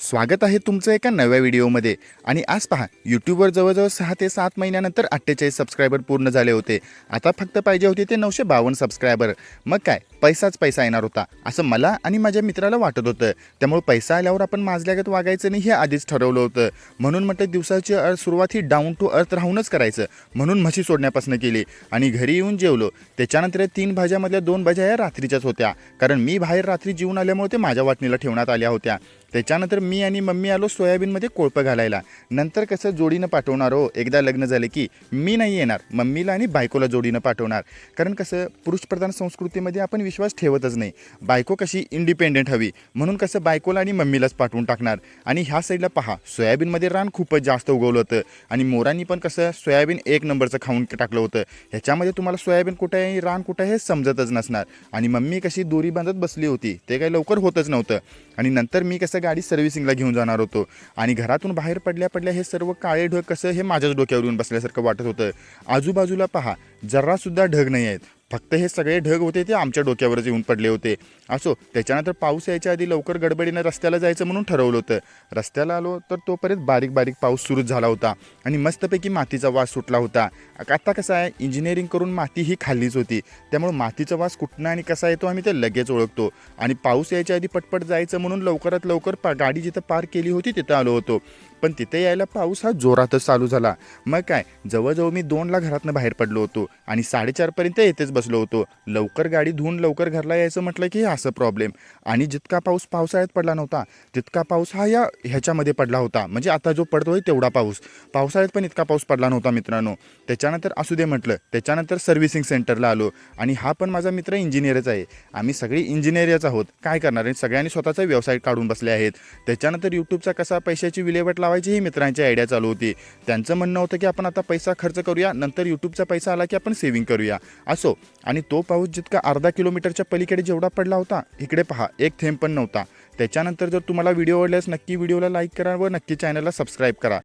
स्वागत आहे तुमचं एका नव्या व्हिडिओमध्ये. आणि आज पहा यूट्यूबवर जवळजवळ सहा ते सात महिन्यानंतर अठ्ठेचाळीस सबस्क्रायबर पूर्ण झाले होते. आता फक्त पाहिजे होते ते नऊशे बावन्न सबस्क्रायबर मग काय? पैसाच पैसा येणार होता. असं मला आणि माझ्या मित्राला वाटत होतं. त्यामुळे पैसा आल्यावर आपण माजल्यागत वागायचं नाही हे आधीच ठरवलं होतं. म्हणून म्हटलं दिवसाची सुरुवात ही डाऊन टू अर्थ राहूनच करायचं. म्हणून म्हशी सोडण्यापासून केली. आणि घरी येऊन जेवलो. त्याच्यानंतर तीन भाज्यामधल्या दोन भाज्या या रात्रीच्याच होत्या. कारण मी बाहेर रात्री जेवून आल्यामुळे ते माझ्या वाटणीला ठेवण्यात आल्या होत्या. त्याच्यानंतर मी आणि मम्मी आलो सोयाबीनमध्ये कोळपं घालायला. नंतर कसं जोडीनं पाठवणार हो? एकदा लग्न झालं की मी नाही येणार मम्मीला आणि बायकोला जोडीनं पाठवणार. कारण कसं पुरुषप्रधान संस्कृतीमध्ये आपण विश्वास ठेवतच नाही. बायको कशी इंडिपेंडेंट हवी? म्हणून कसं बायकोला आणि मम्मीलाच पाठवून टाकणार. आणि ह्या साईडला पहा सोयाबीनमध्ये रान खूपच जास्त उगवलं होतं. आणि मोरांनी पण कसं सोयाबीन एक नंबरचं खाऊन टाकलं होतं. ह्याच्यामध्ये तुम्हाला सोयाबीन कुठं आहे रान कुठं आहे हे समजतच नसणार. आणि मम्मी कशी दोरी बांधत बसली होती ते काही लवकर होतच नव्हतं. आणि नंतर मी कसं गाडी सर्व्हिसिंगला घेऊन जाणार होतो. आणि घरातून बाहेर पडल्या पडल्या हे सर्व काळे ढग कसं हे माझ्याच डोक्यावर येऊन बसल्यासारखं वाटत होतं. आजूबाजूला पहा जरासुद्धा ढग नाही आहेत. फक्त हे सगळे ढग होते ते आमच्या डोक्यावरच येऊन पडले होते. असो त्याच्यानंतर पाऊस यायच्या आधी लवकर गडबडीनं रस्त्याला जायचं म्हणून ठरवलं होतं. रस्त्याला आलो तर तोपर्यंत बारीक बारीक पाऊस सुरू झाला होता आणि मस्तपैकी मातीचा वास सुटला होता. आता कसं आहे इंजिनिअरिंग करून माती ही खाल्लीच होती. त्यामुळे मातीचा वास कुठनं आणि कसा येतो आम्ही ते लगेच ओळखतो. आणि पाऊस यायच्या आधी पटपट जायचं म्हणून लवकरात लवकर पा गाडी जिथं पार्क केली होती तिथं आलो होतो. पण तिथे यायला पाऊस हा जोरातच चालू झाला. मग काय जवळजवळ मी दोनला घरातनं बाहेर पडलो होतो आणि साडेचारपर्यंत येथेच बसलो होतो. लवकर गाडी धुवून लवकर घरला यायचं म्हटलं की असं प्रॉब्लेम आणि जितका पाऊस पावसाळ्यात पडला नव्हता तितका पाऊस हा या ह्याच्यामध्ये पडला होता. म्हणजे आता जो पडतोय तेवढा पाऊस. पावसाळ्यात पण इतका पाऊस पडला नव्हता मित्रांनो. त्याच्यानंतर असू दे म्हटलं त्याच्यानंतर सर्व्हिसिंग सेंटरला आलो. आणि हा पण माझा मित्र इंजिनियरच आहे. आम्ही सगळी इंजिनियरच आहोत. काय करणार? आहे सगळ्यांनी स्वतःचा व्यवसाय काढून बसले आहेत. त्याच्यानंतर यूट्यूबचा कसा पैशाची विल्हेवाट लावायची ही मित्रांची आयडिया चालू होती. त्यांचं म्हणणं होतं की आपण आता पैसा खर्च करूया नंतर यूट्यूबचा पैसा आला की आपण सेव्हिंग करूया. असो. आणि तो पाऊस जितका अर्धा किलोमीटरच्या पलीकडे जेवढा पडला होता इकडे पहा एक थेंब पण नव्हता. त्याच्यानंतर जर तुम्हाला व्हिडिओ आवडल्यास नक्की व्हिडिओला लाईक करा व नक्की चॅनलला सबस्क्राईब करा.